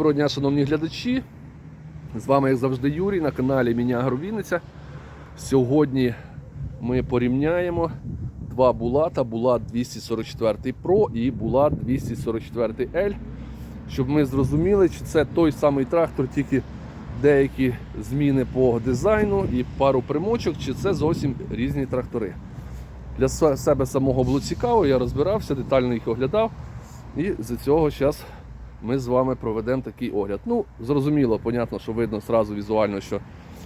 Доброго дня, шановні глядачі. З вами, як завжди, Юрій на каналі Міня Агровінниця. Сьогодні ми порівняємо два булата: Булат 244 Pro і Булат 244 L, щоб ми зрозуміли, чи це той самий трактор, тільки деякі зміни по дизайну і пару примочок, чи це зовсім різні трактори. Для себе самого було цікаво, я розбирався, детально їх оглядав. І з цього зараз ми з вами проведемо такий огляд. Ну, зрозуміло, понятно, що видно зразу візуально, що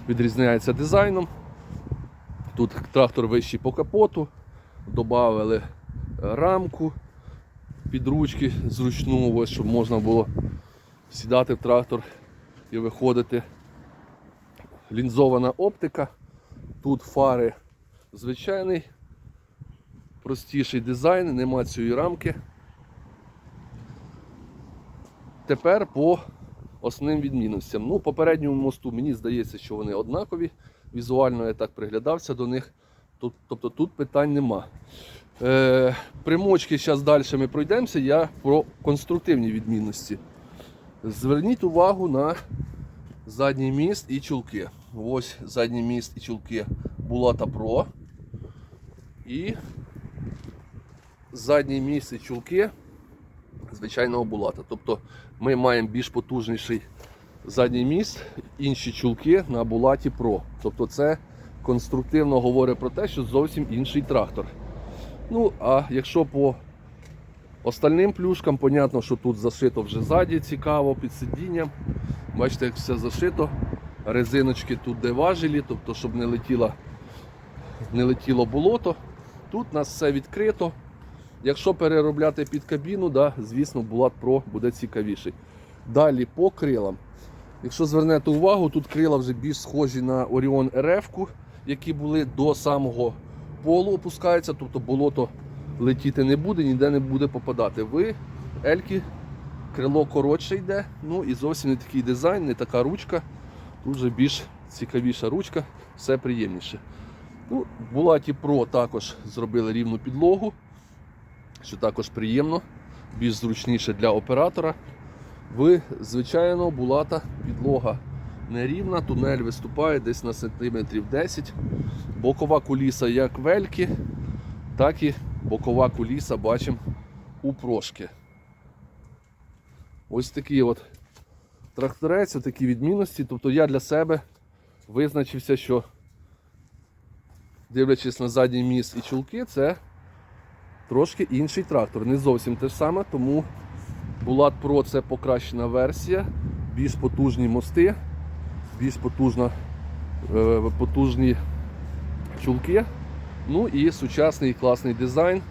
відрізняється дизайном. Тут трактор вищий по капоту, додали рамку під ручки зручну, ось, щоб можна було сідати в трактор і виходити. Лінзована оптика. Тут фари звичайний, простіший дизайн, нема цієї рамки. Тепер по основним відмінностям. Ну, попередньому мосту мені здається, що вони однакові. Візуально я так приглядався до них. Тобто тут питань нема. Е, примочки зараз далі ми пройдемося. Я про конструктивні відмінності. Зверніть увагу на задній міст і чулки. Ось задній міст і чулки Булата Pro. І задній міст і чулки звичайного булата. Тобто ми маємо більш потужніший задній міст, інші чулки на булаті Pro. Тобто це конструктивно говорить про те, що зовсім інший трактор. Ну, а якщо по остальним плюшкам, понятно, що тут зашито вже ззаді цікаво під сидінням. Бачите, як все зашито. Резиночки тут де важелі, тобто, щоб не летіло, не летіло болото. Тут у нас все відкрито. Якщо переробляти під кабіну, да, звісно, Булат Pro буде цікавіший. Далі по крилам. Якщо звернете увагу, тут крила вже більш схожі на Orion RF, які були до самого полу опускаються, тобто болото летіти не буде, ніде не буде попадати. Ви Ельки, крило коротше йде, ну і зовсім не такий дизайн, не така ручка. Тут вже більш цікавіша ручка, все приємніше. Ну, Булаті Pro також зробили рівну підлогу що також приємно, більш зручніше для оператора. В звичайного булата підлога нерівна, тунель виступає десь на сантиметрів 10. Бокова куліса як вельки, так і бокова куліса бачимо у прошки. Ось такий от тракторець, такі відмінності. Тобто я для себе визначився, що дивлячись на задній міст і чулки, це трошки інший трактор. Не зовсім те ж саме, тому Булат Pro це покращена версія, більш потужні мости, більш потужна, е, потужні чулки. Ну і сучасний класний дизайн,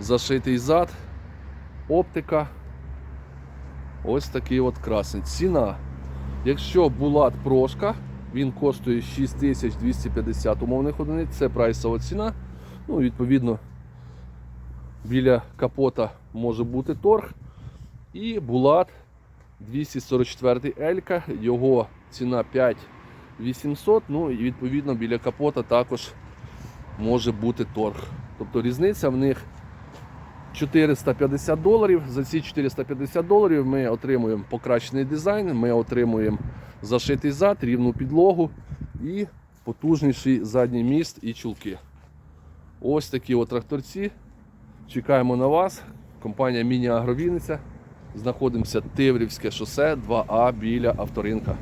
зашитий зад, оптика. Ось такий от красень. Ціна. Якщо Булат Прошка, він коштує 6250 умовних одиниць, це прайсова ціна. Ну, відповідно, біля капота може бути торг. І Булат 244 Елька, його ціна 5800, ну і відповідно біля капота також може бути торг. Тобто різниця в них 450 доларів. За ці 450 доларів ми отримуємо покращений дизайн, ми отримуємо зашитий зад, рівну підлогу і потужніший задній міст і чулки. Ось такі от тракторці. Чекаємо на вас. Компанія Міні-Агровіниця. Знаходимося Тиврівське шосе 2А біля авторинка.